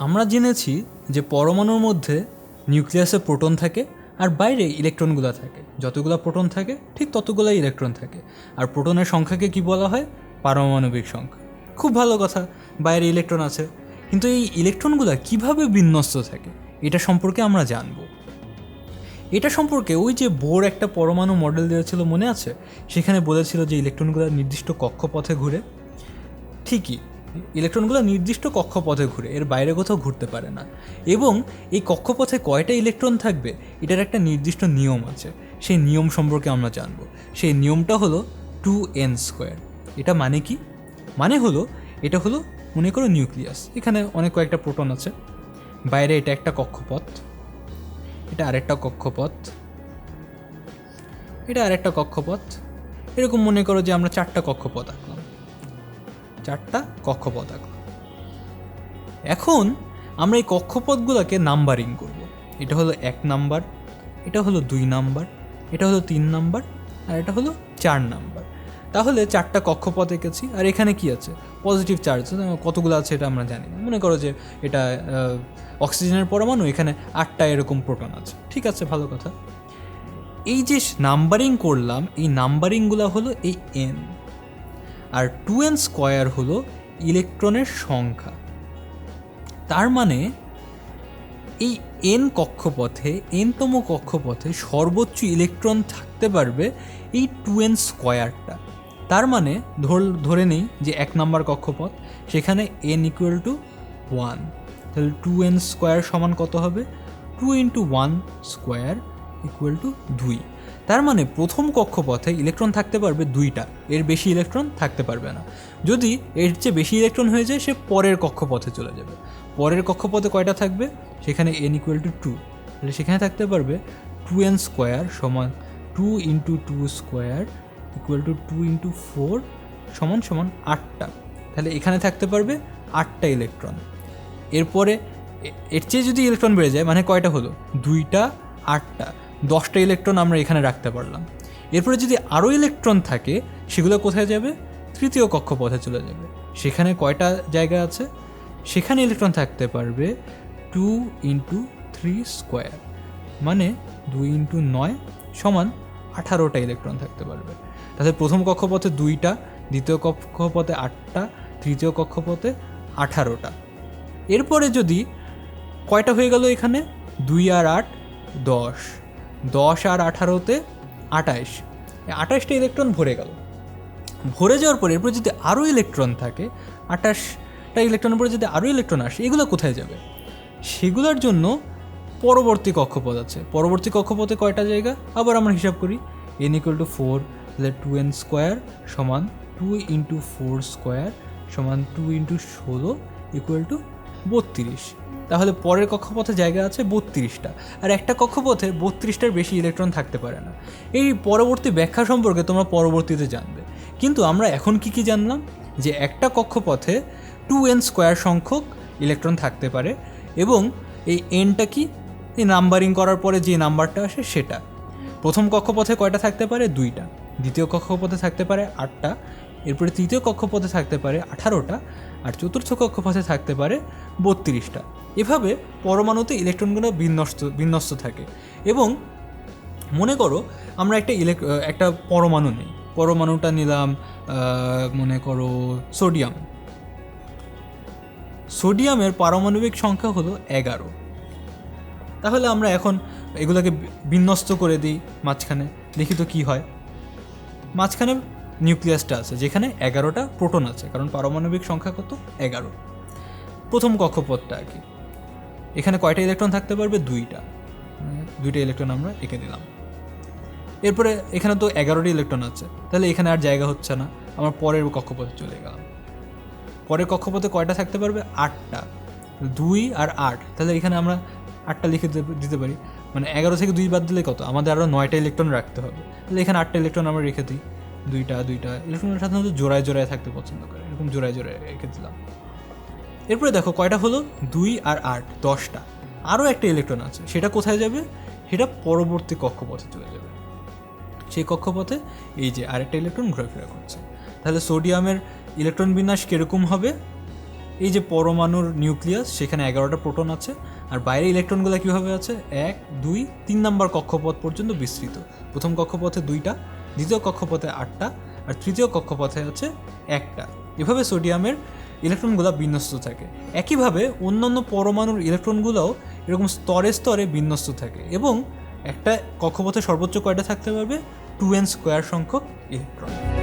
আমরা জেনেছি যে পরমাণুর মধ্যে নিউক্লিয়াসে প্রোটন থাকে আর বাইরে ইলেকট্রনগুলো থাকে। যতগুলো প্রোটন থাকে, ঠিক ততগুলো ইলেকট্রন থাকে। আর প্রোটনের সংখ্যাকে কি বলা হয়? পারমাণবিক সংখ্যা। খুব ভালো কথা, বাইরে ইলেকট্রন আছে। কিন্তু এই ইলেকট্রনগুলো কীভাবে বিন্যস্ত থাকে, এটা সম্পর্কে আমরা জানব। এটা সম্পর্কে ওই যে বোর একটা পরমাণু মডেল দিয়েছিল মনে আছে? সেখানে বলেছিল যে ইলেকট্রনগুলো নির্দিষ্ট কক্ষপথে ঘুরে, ঠিকই ইলেকট্রনগুলো নির্দিষ্ট কক্ষপথে ঘুরে, এর বাইরে কোথাও ঘুরতে পারে না। এবং এই কক্ষপথে কয়টা ইলেকট্রন থাকবে, এটার একটা নির্দিষ্ট নিয়ম আছে। সেই নিয়ম সম্পর্কে আমরা জানব। সেই নিয়মটা হলো টু এন স্কোয়ার। এটা মানে কি? মানে হলো, এটা হলো মনে করো নিউক্লিয়াস। এখানে অনেক কয়েকটা প্রোটন আছে। বাইরে এটা একটা কক্ষপথ। এটা আরেকটা কক্ষপথ। এটা আরেকটা কক্ষপথ। এরকম মনে করো যে আমরা চারটা কক্ষপথ আঁকলাম। চারটা কক্ষপথ আঁকলাম এখন আমরা এই কক্ষপথগুলোকে নাম্বারিং করব। এটা হলো এক নাম্বার, এটা হলো দুই নাম্বার, এটা হলো তিন নাম্বার, আর এটা হলো চার নাম্বার। তাহলে চারটা কক্ষপথ এঁকেছি, আর এখানে কি আছে? পজিটিভ চার্জ কতগুলো আছে এটা আমরা জানি মনে করো যে এটা অক্সিজেনের পরমাণু, এখানে আটটা এরকম প্রোটন আছে। ঠিক আছে, ভালো কথা। এই যে নাম্বারিং করলাম, এই নাম্বারিংগুলো হলো এই এন আর টু এন স্কোয়ার হলো ইলেকট্রনের সংখ্যা। তার মানে এই এন কক্ষপথে এনতম কক্ষপথে সর্বোচ্চ ইলেকট্রন থাকতে পারবে এই টু এন স্কোয়ারটা তার মানে ধর, ধরে নেই যে এক নম্বর কক্ষপথ, সেখানে এন ইকুয়াল টু ওয়ান তাহলে টু এন স্কোয়ার সমান কত হবে? Two into one square equal to দুই। তার মানে প্রথম কক্ষপথে ইলেকট্রন থাকতে পারবে দুইটা, এর বেশি ইলেকট্রন থাকতে পারবে না। যদি এর চেয়ে বেশি ইলেকট্রন হয়ে যায়, সে পরের কক্ষপথে চলে যাবে। পরের কক্ষপথে কয়টা থাকবে? সেখানে এন ইকুয়াল টু টু তাহলে সেখানে থাকতে পারবে টু এন স্কোয়ার সমান two into two square equal to two into four সমান সমান আটটা। তাহলে এখানে থাকতে পারবে আটটা ইলেকট্রন। এরপরে এর চেয়ে যদি ইলেকট্রন বেড়ে যায় মানে কয়টা হলো? দুইটা, আটটা। দশটা ইলেকট্রন আমরা এখানে রাখতে পারলাম। এরপরে যদি আরও ইলেকট্রন থাকে, সেগুলো কোথায় যাবে? তৃতীয় কক্ষপথে চলে যাবে। সেখানে কয়টা জায়গা আছে? সেখানে ইলেকট্রন থাকতে পারবে টু ইন্টু থ্রি স্কোয়ার মানে দুই ইন্টু নয় সমান আঠারোটা ইলেকট্রন থাকতে পারবে। তাহলে প্রথম কক্ষপথে দুইটা, দ্বিতীয় কক্ষপথে আটটা, তৃতীয় কক্ষপথে আঠারোটা। এরপরে যদি কয়টা হয়ে গেল এখানে? দুই আর আট, দশ। দশ আর আঠারোতে আঠাইশ। আঠাশটা ইলেকট্রন ভরে গেল। ভরে যাওয়ার পরে এরপর যদি আরও ইলেকট্রন থাকে, আঠাশটা ইলেকট্রনের পরে যদি আরও ইলেকট্রন আসে, এগুলো কোথায় যাবে? সেগুলোর জন্য পরবর্তী কক্ষপথ আছে। পরবর্তী কক্ষপথে কয়টা জায়গা? আবার আমরা হিসাব করি। এন ইকুয়াল টু ফোর তাহলে টু এন স্কোয়ার সমান টু ইন্টু ফোর স্কোয়ার সমান টু ইন্টু ষোলো ইকুয়াল টু বত্রিশ। তাহলে পরের কক্ষপথে জায়গা আছে বত্রিশটা। আর একটা কক্ষপথে বত্রিশটার বেশি ইলেকট্রন থাকতে পারে না। এই পরবর্তী ব্যাখ্যা সম্পর্কে তোমরা পরবর্তীতে জানবে। কিন্তু আমরা এখন কি কি জানলাম? যে একটা কক্ষপথে টু এন স্কোয়ার সংখ্যক ইলেকট্রন থাকতে পারে এবং এই এনটা কি? এই নাম্বারিং করার পরে যে নাম্বারটা আসে সেটা। প্রথম কক্ষপথে কয়টা থাকতে পারে? দুইটা। দ্বিতীয় কক্ষপথে থাকতে পারে আটটা। এরপরে তৃতীয় কক্ষপথে থাকতে পারে আঠারোটা। আর চতুর্থ কক্ষপথে থাকতে পারে বত্রিশটা। এভাবে পরমাণুতে ইলেকট্রনগুলো বিন্যস্ত বিন্যস্ত থাকে এবং মনে করো আমরা একটা ইলেক, একটা পরমাণু নিই। পরমাণুটা নিলাম মনে করো সোডিয়াম। সোডিয়ামের পারমাণবিক সংখ্যা হলো এগারো। তাহলে আমরা এখন এগুলোকে বিন্যস্ত করে দিই মাঝখানে। দেখি তো কী হয়। মাঝখানে নিউক্লিয়াসটা আছে, যেখানে এগারোটা প্রোটন আছে, কারণ পারমাণবিক সংখ্যা কত? এগারো। প্রথম কক্ষপথটা আর কি। এখানে কয়টা ইলেকট্রন থাকতে পারবে? দুইটা। মানে দুইটা ইলেকট্রন আমরা এঁকে দিলাম এরপরে এখানে তো এগারোটি ইলেকট্রন আছে, তাহলে এখানে আর জায়গা হচ্ছে না। আমার পরের কক্ষপথে চলে গেলাম। পরের কক্ষপথে কয়টা থাকতে পারবে? আটটা। দুই আর আট। তাহলে এখানে আমরা আটটা লিখে দিতে- দিতে পারি। মানে এগারো থেকে দুই বাদ দিলে কত? আমাদের আরও নয়টা ইলেকট্রন রাখতে হবে। তাহলে এখানে আটটা ইলেকট্রন আমরা রেখে দিই। দুইটা দুইটা। ইলেকট্রন সাধারণত জোড়ায় জোড়ায় থাকতে পছন্দ করে। এরকম জোড়ায় জোড়ায় রেখে দিলাম। এরপরে দেখো কয়টা হলো? দুই আর আট, দশটা। আরও একটা ইলেকট্রন আছে। সেটা কোথায় যাবে? সেটা পরবর্তী কক্ষপথে চলে যাবে। সেই কক্ষপথে এই যে আরেকটা ইলেকট্রন ঘোরাফেরা করছে। তাহলে সোডিয়ামের ইলেকট্রন বিন্যাস কীরকম হবে? এই যে পরমাণুর নিউক্লিয়াস সেখানে এগারোটা প্রোটন আছে। আর বাইরে ইলেকট্রনগুলো কীভাবে আছে? এক, দুই, তিন নাম্বার কক্ষপথ পর্যন্ত বিস্তৃত। প্রথম কক্ষপথে দুইটা দ্বিতীয় কক্ষপথে আটটা আর তৃতীয় কক্ষপথে হচ্ছে একটা। এভাবে সোডিয়ামের ইলেকট্রনগুলো বিন্যস্ত থাকে। একইভাবে অন্যান্য পরমাণুর ইলেকট্রনগুলোও এরকম স্তরে স্তরে বিন্যস্ত থাকে এবং একটা কক্ষপথে সর্বোচ্চ কয়টা থাকতে পারবে? টু এন স্কোয়ার সংখ্যক ইলেকট্রন।